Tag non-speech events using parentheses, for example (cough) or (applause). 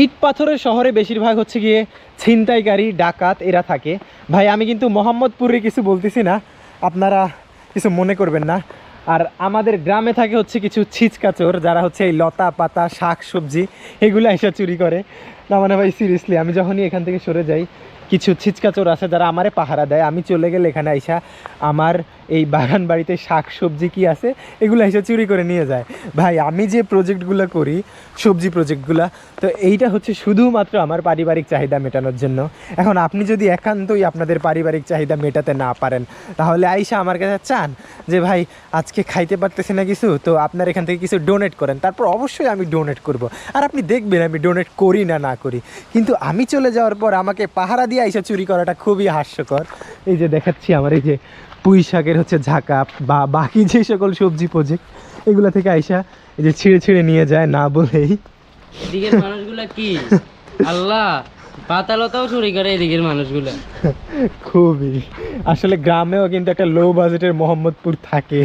ইট পাথরের শহরে বেশিরভাগ হচ্ছে গিয়ে ছিনতাইকারী ডাকাত এরা থাকে। ভাই, আমি কিন্তু মোহাম্মদপুরে কিছু বলতেছি না, আপনারা কিছু মনে করবেন না। আর আমাদের গ্রামে থাকে হচ্ছে কিছু ছিচকাচোর, যারা হচ্ছে এই লতা, পাতা, শাক, সবজি, এগুলো এসে চুরি করে। না মানে ভাই সিরিয়াসলি আমি যখনই এখান থেকে সরে যাই কিছু ছিচকাচোর আছে যারা আমারে পাহারা দেয়। আমি চলে গেলে এখানে আইসা আমার এই বাগান বাড়িতে শাক, সবজি কি আছে, এগুলো এসে চুরি করে নিয়ে যায়। ভাই, আমি যে প্রজেক্টগুলো করি, সবজি প্রজেক্টগুলো তো এইটা হচ্ছে শুধুমাত্র আমার পারিবারিক চাহিদা মেটানোর জন্য। এখন আপনি যদি একান্তই আপনাদের পারিবারিক চাহিদা মেটাতে না পারেন, তাহলে আইসা আমার কাছে চান যে, ভাই, আজকে খাইতে পারতেছি না কিছু, তো আপনার এখান থেকে কিছু ডোনেট করেন। তারপর অবশ্যই আমি ডোনেট করব। আর আপনি দেখবেন আমি ডোনেট করি না না করি। কিন্তু আমি চলে যাওয়ার পর আমাকে পাহারা দিয়ে আইসা চুরি করাটা খুবই হাস্যকর। এই যে দেখাচ্ছি আমার এই যে পুঁই শাকের হচ্ছে ঝাঁকা বা বাকি যে সকল সবজি প্রজেক্ট এগুলো থেকে আইসা এই যে ছিঁড়ে ছিঁড়ে নিয়ে যায় না বলেই। এদিকের মানুষগুলা কি? (laughs) আল্লাহ পাতালতাও চুরি করে এদিকের মানুষগুলা। খুবই। আসলে গ্রামেও কিন্তু একটা লো বাজেটের মোহাম্মদপুর থাকে।